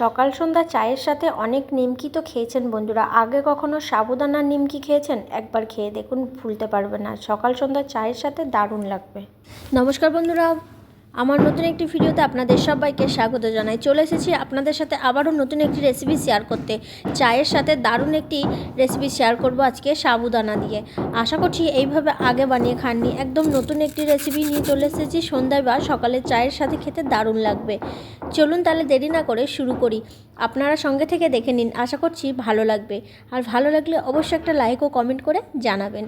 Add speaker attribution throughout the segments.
Speaker 1: সকাল সন্ধ্যা চায়ের সাথে অনেক নিমকি তো খেয়েছেন বন্ধুরা। আগে কখনো সাবুদানার নিমকি খেয়েছেন? একবার খেয়ে দেখুন, ভুলতে পারবেন না। সকাল সন্ধ্যা চায়ের সাথে দারুণ লাগবে। নমস্কার বন্ধুরা আমার নতুন একটি ভিডিওতে আপনাদের সবাইকে স্বাগত জানাই। চলে এসেছি আপনাদের সাথে আবারও নতুন একটি রেসিপি শেয়ার করতে। চায়ের সাথে দারুণ একটি রেসিপি শেয়ার করব আজকে সাবুদানা দিয়ে। আশা করছি এইভাবে আগে বানিয়ে খাননি। একদম নতুন একটি রেসিপি নিয়ে চলে এসেছি। সন্ধ্যায় বা সকালে চায়ের সাথে খেতে দারুণ লাগবে। চলুন তাহলে দেরি না করে শুরু করি। আপনারা সঙ্গে থেকে দেখে নিন। আশা করছি ভালো লাগবে। আর ভালো লাগলে অবশ্যই একটা লাইক ও কমেন্ট করে জানাবেন।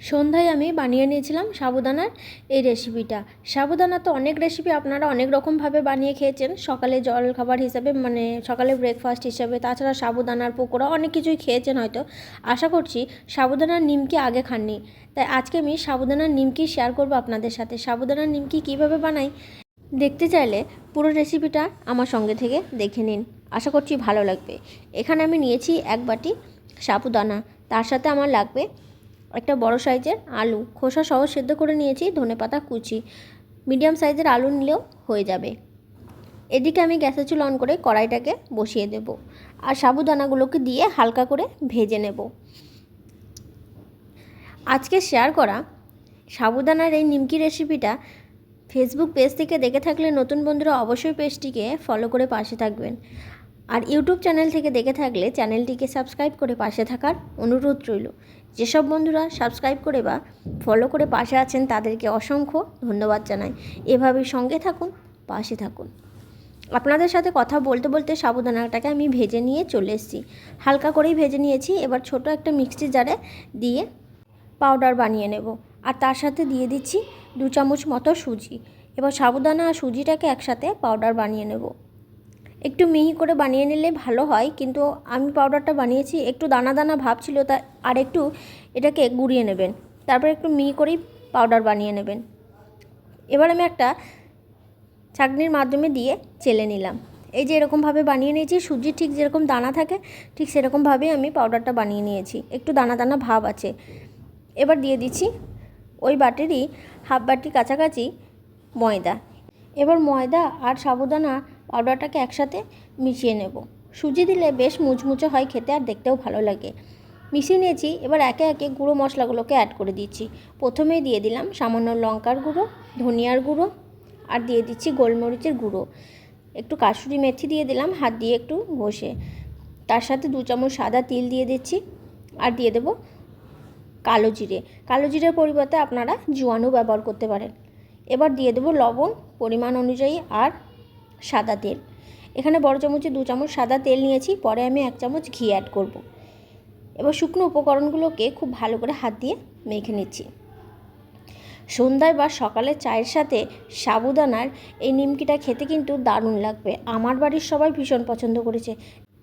Speaker 1: সন্ধ্যায় আমি বানিয়ে নিয়েছিলাম সাবুদানার এই রেসিপিটা সাবুদানা তো অনেক রেসিপি আপনারা অনেক রকমভাবে বানিয়ে খেয়েছেন। সকালে জল খাবার হিসাবে মানে সকালে ব্রেকফাস্ট হিসাবে, তাছাড়া সাবুদানার পকোড়া অনেক কিছুই খেয়েছেন হয়তো। আশা করছি সাবুদানার নিমকি আগে খাননি। তাই আজকে আমি সাবুদানার নিমকি শেয়ার করব আপনাদের সাথে। সাবুদানার নিমকি কীভাবে বানাই? দেখতে চাইলে পুরো রেসিপিটা আমার সঙ্গে থেকে দেখে নিন। আশা করছি ভালো লাগবে। এখানে আমি নিয়েছি এক বাটি সাবুদানা। তার সাথে আমার লাগবে একটা বড় সাইজের আলু। খোসা সহ সেদ্ধ করে নিয়েছি ধনেপাতা কুচি। মিডিয়াম সাইজের আলু নিলেও হয়ে যাবে। এদিকে আমি গ্যাসের চুল অন করে কড়াইটাকে বসিয়ে দেব আর সাবুদানাগুলোকে দিয়ে হালকা করে ভেজে নেব। আজকে শেয়ার করা সাবুদানার এই নিমকি রেসিপিটা ফেসবুক পেজ থেকে দেখে থাকলে নতুন বন্ধুরা অবশ্যই পেজটিকে ফলো করে পাশে থাকবেন। আর ইউটিউব চ্যানেল থেকে দেখে থাকলে চ্যানেলটিকে সাবস্ক্রাইব করে পাশে থাকার অনুরোধ রইল। যেসব বন্ধুরা সাবস্ক্রাইব করে বা ফলো করে পাশে আছেন, তাদেরকে অসংখ্য ধন্যবাদ জানাই। এভাবেই সঙ্গে থাকুন, পাশে থাকুন। আপনাদের সাথে কথা বলতে বলতে সাবুদানাটাকে আমি ভেজে নিয়ে চলে এসেছি। হালকা করেই ভেজে নিয়েছি, এবার ছোট একটা মিক্সি জারে দিয়ে পাউডার বানিয়ে নেব। আর তার সাথে দিয়ে দিচ্ছি দু চামচ মতো সুজি। এবার সাবুদানা আর সুজিটাকে একসাথে পাউডার বানিয়ে নেব। একটু মিহি করে বানিয়ে নিলে ভালো হয়, কিন্তু আমি পাউডারটা বানিয়েছি, একটু দানা দানা ভাব ছিল, তা আর একটু এটাকে গুঁড়িয়ে নেবেন। তারপর একটু মিহি করেই পাউডার বানিয়ে নেবেন। এবার আমি একটা চাকনির মাধ্যমে দিয়ে চেলে নিলাম। এই যে এরকমভাবে বানিয়ে নিয়েছি সুজি ঠিক যেরকম দানা থাকে, ঠিক সেরকমভাবেই আমি পাউডারটা বানিয়ে নিয়েছি। একটু দানা দানা ভাব আছে। এবার দিয়ে দিচ্ছি ওই বাটিরই হাফ বাটি কাছাকাছি ময়দা। এবার ময়দা আর সাবুদানা পাউডারটাকে একসাথে মিশিয়ে নেব। সুজি দিলে বেশ মুচমুচে হয় খেতে আর দেখতেও ভালো লাগে। মিশিয়ে নিয়েছি, এবার একে একে গুঁড়ো মশলাগুলোকে অ্যাড করে দিচ্ছি। প্রথমেই দিয়ে দিলাম সামান্য লঙ্কার গুঁড়ো, ধনিয়ার গুঁড়ো আর দিয়ে দিচ্ছি গোলমরিচের গুঁড়ো। একটু কাসুরি মেথি দিয়ে দিলাম, হাত দিয়ে একটু ঘষে। তার সাথে দু চামচ সাদা তিল দিয়ে দিচ্ছি আর দিয়ে দেবো কালো জিরে। কালো জিরের পরিবর্তে আপনারা জোয়ানও ব্যবহার করতে পারেন। এবার দিয়ে দেবো লবণ, পরিমাণ অনুযায়ী আর সাদা তেল। এখানে বড় চামচে দু চামচ সাদা তেল নিয়েছি, পরে আমি এক চামচ ঘি অ্যাড করব। এবার শুকনো উপকরণগুলোকে খুব ভালো করে হাত দিয়ে মেখে নিচ্ছি। সন্ধ্যায় বা সকালে চায়ের সাথে সাবুদানার এই নিমকিটা খেতে কিন্তু দারুণ লাগবে। আমার বাড়ির সবাই ভীষণ পছন্দ করেছে।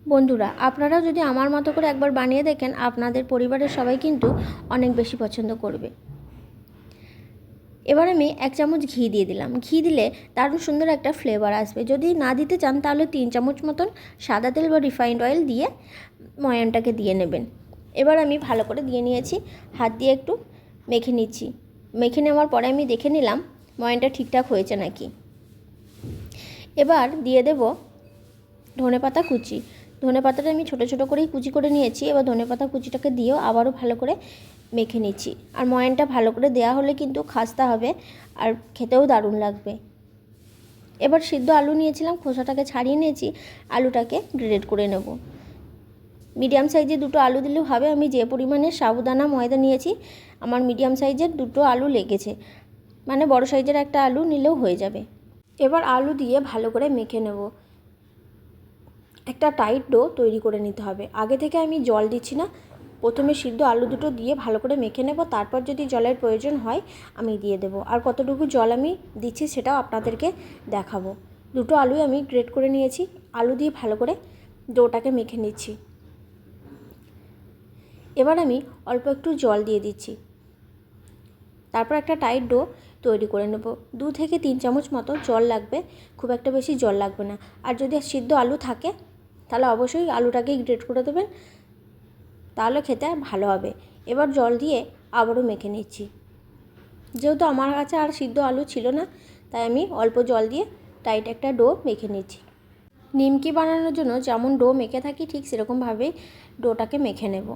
Speaker 1: বন্ধুরা, আপনারাও যদি আমার মতো করে একবার বানিয়ে দেখেন, আপনাদের পরিবারের সবাই কিন্তু অনেক বেশি পছন্দ করবে। এবার আমি এক চামচ ঘি দিয়ে দিলাম। ঘি দিলে দারুণ সুন্দর একটা ফ্লেভার আসবে। যদি না দিতে চান তাহলে তিন চামচ মতন সাদা তেল বা রিফাইন্ড অয়েল দিয়ে ময়ানটাকে দিয়ে নেবেন। এবার আমি ভালো করে দিয়ে নিয়েছি, হাত দিয়ে একটু মেখে নিচ্ছি। মেখে নেওয়ার পরে আমি দেখে নিলাম ময়ানটা ঠিকঠাক হয়েছে নাকি। এবার দিয়ে দেব ধনে পাতা কুচি। ধনে পাতাটা আমি ছোটো ছোটো করেই কুচি করে নিয়েছি। এবার ধনে পাতা কুচিটাকে দিয়েও আবারও ভালো করে মেখে নিচ্ছি। আর ময়ানটা ভালো করে দেওয়া হলে কিন্তু খাস্তা হবে আর খেতেও দারুণ লাগবে। এবার সিদ্ধ আলু নিয়েছিলাম, খোসাটাকে ছাড়িয়ে নিয়েছি, আলুটাকে গ্রেড করে নেব। মিডিয়াম সাইজের দুটো আলু দিলেও হবে, আমি যে পরিমাণে সাবুদানা, ময়দা নিয়েছি, আমার মিডিয়াম সাইজের দুটো আলু লেগেছে। মানে বড় সাইজের একটা আলু নিলেও হয়ে যাবে। এবার আলু দিয়ে ভালো করে মেখে নেব। একটা টাইট ডো তৈরি করে নিতে হবে। আগে থেকে আমি জল দিচ্ছি না প্রথমে সিদ্ধ আলু দুটো দিয়ে ভালো করে মেখে নেব, তারপর যদি জলের প্রয়োজন হয় আমি দিয়ে দেবো। আর কতটুকু জল আমি দিচ্ছি সেটাও আপনাদেরকে দেখাবো। দুটো আলুই আমি গ্রেট করে নিয়েছি, আলু দিয়ে ভালো করে ডোটাকে মেখে নিচ্ছি। এবার আমি অল্প একটু জল দিয়ে দিচ্ছি। তারপর একটা টাইট ডো তৈরি করে নেব। দু থেকে তিন চামচ মতো জল লাগবে, খুব একটা বেশি জল লাগবে না। আর যদি সিদ্ধ আলু থাকে, তাহলে অবশ্যই আলুটাকে গ্রেট করে দেবেন। তাহলে খেতে ভালো হবে। এবার জল দিয়ে আবারও মেখে নিচ্ছি। যেহেতু আমার কাছে আর সিদ্ধ আলু ছিল না, তাই আমি অল্প জল দিয়ে টাইট একটা ডো মেখে নিচ্ছি। নিমকি বানানোর জন্য যেমন ডো মেখে থাকি, ঠিক সেরকমভাবেই ডোটাকে মেখে নেব।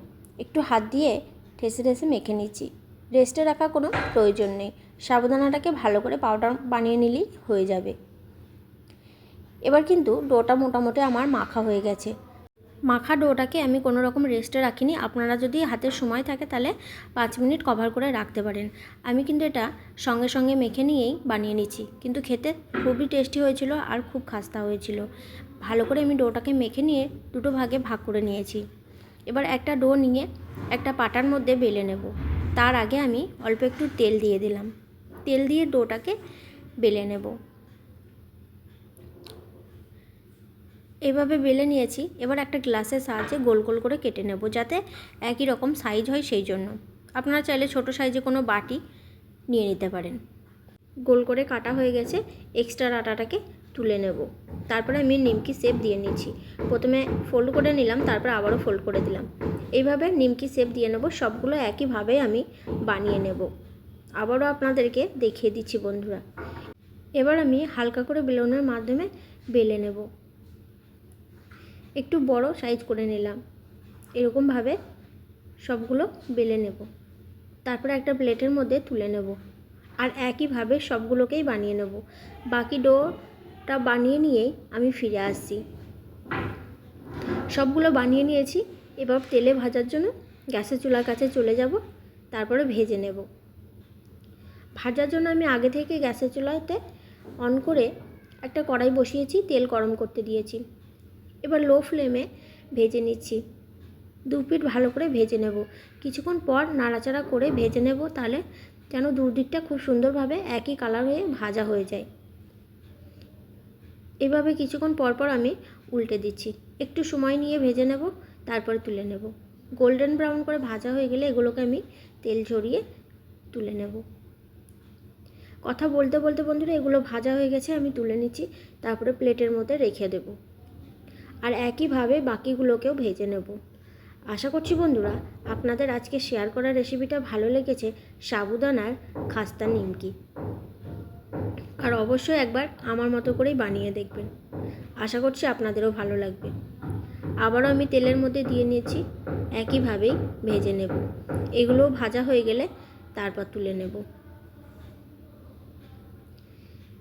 Speaker 1: একটু হাত দিয়ে ঠেসে ঠেসে মেখে নিচ্ছি। রেস্টে রাখা কোনো প্রয়োজন নেই। সাবধানাটাকে ভালো করে পাউডার বানিয়ে নিলেই হয়ে যাবে। এবার কিন্তু ডোটা মোটামুটি আমার মাখা হয়ে গেছে। মাখা ডোটাকে আমি কোনো রকম রেস্টে রাখিনি। আপনারা যদি হাতের সময় থাকে তাহলে পাঁচ মিনিট কভার করে রাখতে পারেন। আমি কিন্তু এটা সঙ্গে সঙ্গে মেখে নিয়েই বানিয়ে নিচ্ছি। কিন্তু খেতে খুবই টেস্টি হয়েছিল আর খুব খাস্তা হয়েছিল। ভালো করে আমি ডোটাকে মেখে নিয়ে দুটো ভাগে ভাগ করে নিয়েছি। এবার একটা ডো নিয়ে একটা পাটার মধ্যে বেলে নেব। তার আগে আমি অল্প একটু তেল দিয়ে দিলাম। তেল দিয়ে ডোটাকে বেলে নেব। এভাবে বেলে নিয়েছি। এবার একটা গ্লাসের সাহায্যে গোল গোল করে কেটে নেব যাতে একই রকম সাইজ হয় সেই জন্য। আপনারা চাইলে ছোট সাইজে কোনো বাটি নিয়ে নিতে পারেন। গোল করে কাটা হয়ে গেছে। এক্সট্রা আটাটাকে তুলে নেব। তারপরে আমি নিমকি শেপ দিয়ে নিচ্ছি প্রথমে ফোল্ড করে নিলাম, তারপর আবারও ফোল্ড করে দিলাম। এইভাবে নিমকি শেপ দিয়ে নেব। সবগুলো একইভাবে আমি বানিয়ে নেব। আবারও আপনাদেরকে দেখিয়ে দিচ্ছি বন্ধুরা। এবার আমি হালকা করে বেলুনের মাধ্যমে বেলে নেব। একটু বড় সাইজ করে নিলাম। এরকমভাবে সবগুলো বেলে নেব। তারপরে একটা প্লেটের মধ্যে তুলে নেব। আর একইভাবে সবগুলোকেই বানিয়ে নেব। বাকি ডোটা বানিয়ে নিয়েই আমি ফিরে আসছি। সবগুলো বানিয়ে নিয়েছি। এবার তেলে ভাজার জন্য গ্যাসের চুলার কাছে চলে যাব। তারপরে ভেজে নেব। ভাজার জন্য আমি আগে থেকে গ্যাসের চুলাতে অন করে একটা কড়াই বসিয়েছি, তেল গরম করতে দিয়েছি। এবার লো ফ্লেমে ভেজে নিচ্ছি। দু পিঠ ভালো করে ভেজে নেব। কিছুক্ষণ পর নাড়াচাড়া করে ভেজে নেব তাহলে যেন দুদিকটা খুব সুন্দরভাবে একই কালার হয়ে ভাজা হয়ে যায়। এভাবে কিছুক্ষণ পর পর আমি উল্টে দিচ্ছি। একটু সময় নিয়ে ভেজে নেব, তারপরে তুলে নেব। গোল্ডেন ব্রাউন করে ভাজা হয়ে গেলে এগুলোকে আমি তেল ঝরিয়ে তুলে নেব। কথা বলতে বলতে বন্ধুরা এগুলো ভাজা হয়ে গেছে, আমি তুলে নিচ্ছি। তারপরে প্লেটের মধ্যে রেখে দেবো। আর একইভাবে বাকিগুলোকেও ভেজে নেব। আশা করছি বন্ধুরা, আপনাদের আজকে শেয়ার করা রেসিপিটা ভালো লেগেছে সাবুদানার খাস্তা নিমকি। আর অবশ্যই একবার আমার মতো করেই বানিয়ে দেখবেন। আশা করছি আপনাদেরও ভালো লাগবে। আবারও আমি তেলের মধ্যে দিয়ে নিয়েছি, একইভাবেই ভেজে নেব। এগুলোও ভাজা হয়ে গেলে তারপর তুলে নেব।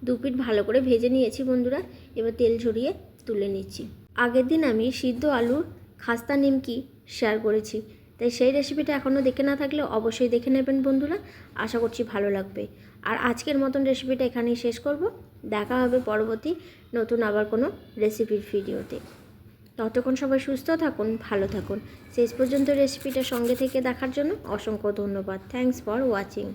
Speaker 1: দু পিঠ ভালো করে ভেজে নিয়েছি বন্ধুরা, এবার তেল ঝরিয়ে তুলে নিচ্ছি। আগের দিন আমি সিদ্ধ আলুর খাস্তা নিমকি শেয়ার করেছি। তাই সেই রেসিপিটা এখনও দেখে না থাকলে অবশ্যই দেখে নেবেন বন্ধুরা। আশা করছি ভালো লাগবে। আর আজকের মতন রেসিপিটা এখানেই শেষ করব। দেখা হবে পরবর্তী নতুন আবার কোনো রেসিপির ভিডিওতে ততক্ষণ সবাই সুস্থ থাকুন, ভালো থাকুন। শেষ পর্যন্ত রেসিপিটা সঙ্গে থেকে দেখার জন্য অসংখ্য ধন্যবাদ। Thanks for watching